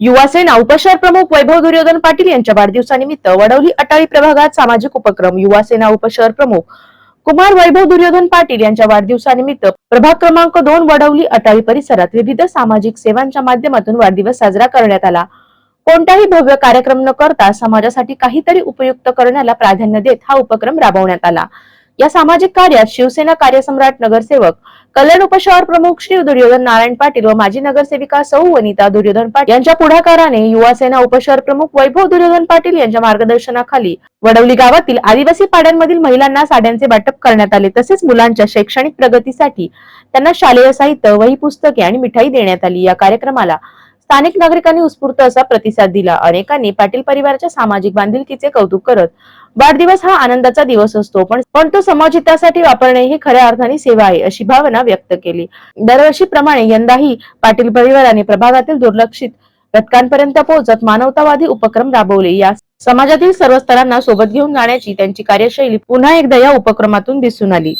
युवासेना उपशहर प्रमुख वैभव दुर्योधन पाटील यांच्या वाढदिवसानिमित्त वडवली अटाळी प्रभागात सामाजिक उपक्रम युवासेना उपशहर प्रमुख कुमार वैभव दुर्योधन पाटील यांच्या वाढदिवसानिमित्त प्रभाग क्रमांक दोन वडवली अटाळी परिसरात विविध सामाजिक सेवांच्या माध्यमातून वाढदिवस साजरा करण्यात आला. कोणताही भव्य कार्यक्रम न करता समाजासाठी काहीतरी उपयुक्त करण्याला प्राधान्य देत हा उपक्रम राबवण्यात आला. या सामाजिक कार्यात शिवसेना कार्यसम्राट नगरसेवक कल्याण उपशहर प्रमुख श्री दुर्योधन नारायण पाटील व माजी नगरसेविका सौ वनिता दुर्योधन पाटील यांच्या पुढाकाराने युवासेना उपशहर प्रमुख वैभव दुर्योधन पाटील यांच्या मार्गदर्शनाखाली वडवली गावातील आदिवासी पाड्यांमधील महिलांना साड्यांचे वाटप करण्यात आले. तसेच मुलांच्या शैक्षणिक प्रगतीसाठी त्यांना शालेय साहित्य वही पुस्तके आणि मिठाई देण्यात आली. या कार्यक्रमाला स्थानिक नागरिकांनी उत्स्फूर्त असा प्रतिसाद दिला. अनेकांनी पाटील परिवाराच्या सामाजिक बांधिलकीचे कौतुक करत वाढदिवस हा आनंदाचा दिवस असतो पण पण तो समाजहितासाठी वापरणे ही खऱ्या अर्थाने सेवा आहे अशी भावना व्यक्त केली. दरवर्षीप्रमाणे यंदाही पाटील परिवाराने प्रभागातील दुर्लक्षित घटकांपर्यंत पोहोचत मानवतावादी उपक्रम राबवले. या समाजातील सर्व स्तरांना सोबत घेऊन जाण्याची त्यांची कार्यशैली पुन्हा एकदा या उपक्रमातून दिसून आली.